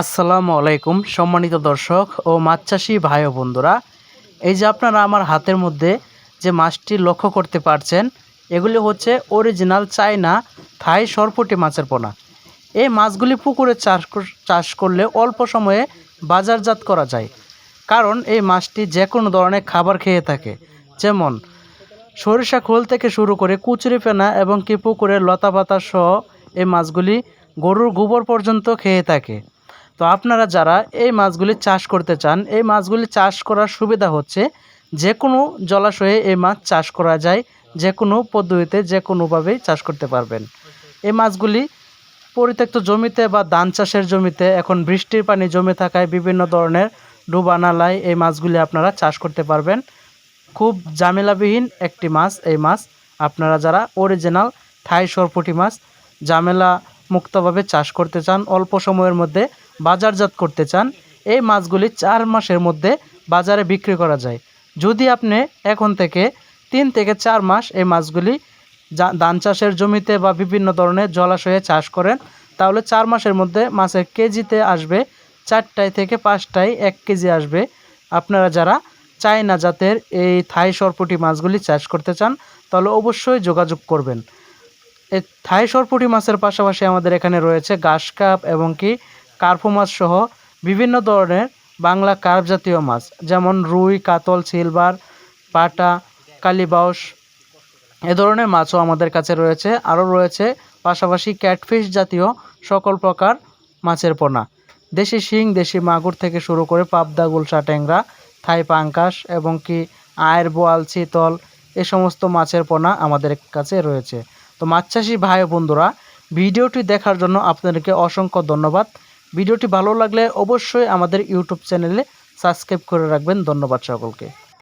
আসসালামু আলাইকুম, সম্মানিত দর্শক ও মাছ চাষি ভাই ও বন্ধুরা। এই যে আপনারা আমার হাতের মধ্যে যে মাছটি লক্ষ্য করতে পারছেন, এগুলি হচ্ছে অরিজিনাল চায়না থাই সরপটি মাছের পোনা। এই মাছগুলি পুকুরে চাষ চাষ করলে অল্প সময়ে বাজারজাত করা যায়। কারণ এই মাছটি যে কোনো ধরনের খাবার খেয়ে থাকে। যেমন, সরিষা খোল থেকে শুরু করে কুচুরি ফেনা এবং কি পুকুরের লতা পাতা সহ এই মাছগুলি গরুর গোবর পর্যন্ত খেয়ে থাকে। তো আপনারা যারা এই মাছগুলি চাষ করতে চান, এই মাছগুলি চাষ করার সুবিধা হচ্ছে যে কোনো জলাশয়ে এই মাছ চাষ করা যায় যে কোনো পদ্ধতিতে যে কোনোভাবেই চাষ করতে পারবেন। এই মাছগুলি পরিত্যক্ত জমিতে বা ধান চাষের জমিতে, এখন বৃষ্টির পানি জমে থাকায় বিভিন্ন ধরনের ডুবা নালায় এই মাছগুলি আপনারা চাষ করতে পারবেন। খুব ঝামেলাবিহীন একটি মাছ এই মাছ। আপনারা যারা অরিজিনাল থাই সরপুটি মাছ ঝামেলা মুক্তভাবে চাষ করতে চান, অল্প সময়ের মধ্যে বাজারজাত করতে চান, এই মাছগুলি চার মাসের মধ্যে বাজারে বিক্রি করা যায়। যদি আপনি এখন থেকে তিন থেকে চার মাস এই মাছগুলি ধান চাষের জমিতে বা বিভিন্ন ধরনের জলাশয়ে চাষ করেন, তাহলে চার মাসের মধ্যে মাছের কেজিতে আসবে চারটায় থেকে পাঁচটায় এক কেজি আসবে। আপনারা যারা চায়না জাতের এই থাই সরপুটি মাছগুলি চাষ করতে চান, তাহলে অবশ্যই যোগাযোগ করবেন। এই থাই সরপুটি মাছের পাশাপাশি আমাদের এখানে রয়েছে ঘাস কাপ এবং কি কার্পো মাছ সহ বিভিন্ন ধরনের বাংলা কার্প জাতীয় মাছ, যেমন রুই, কাতল, সিলভার, পাটা, কালীবাউস এ ধরনের মাছও আমাদের কাছে রয়েছে। আরও রয়েছে পাশাপাশি ক্যাটফিশ জাতীয় সকল প্রকার মাছের পোনা। দেশি শিং, দেশি মাগুর থেকে শুরু করে পাবদা, গুলশা ট্যাংরা, থাই পাঙ্কাশ এবং কি আয়ের বোয়াল, চিতল এ সমস্ত মাছের পোনা আমাদের কাছে রয়েছে। তো মাছ চাষি ভাই বন্ধুরা, ভিডিওটি দেখার জন্য আপনাদেরকে অসংখ্য ধন্যবাদ। ভিডিওটি ভালো লাগলে অবশ্যই আমাদের ইউটিউব চ্যানেলে সাবস্ক্রাইব করে রাখবেন। ধন্যবাদ সকলকে।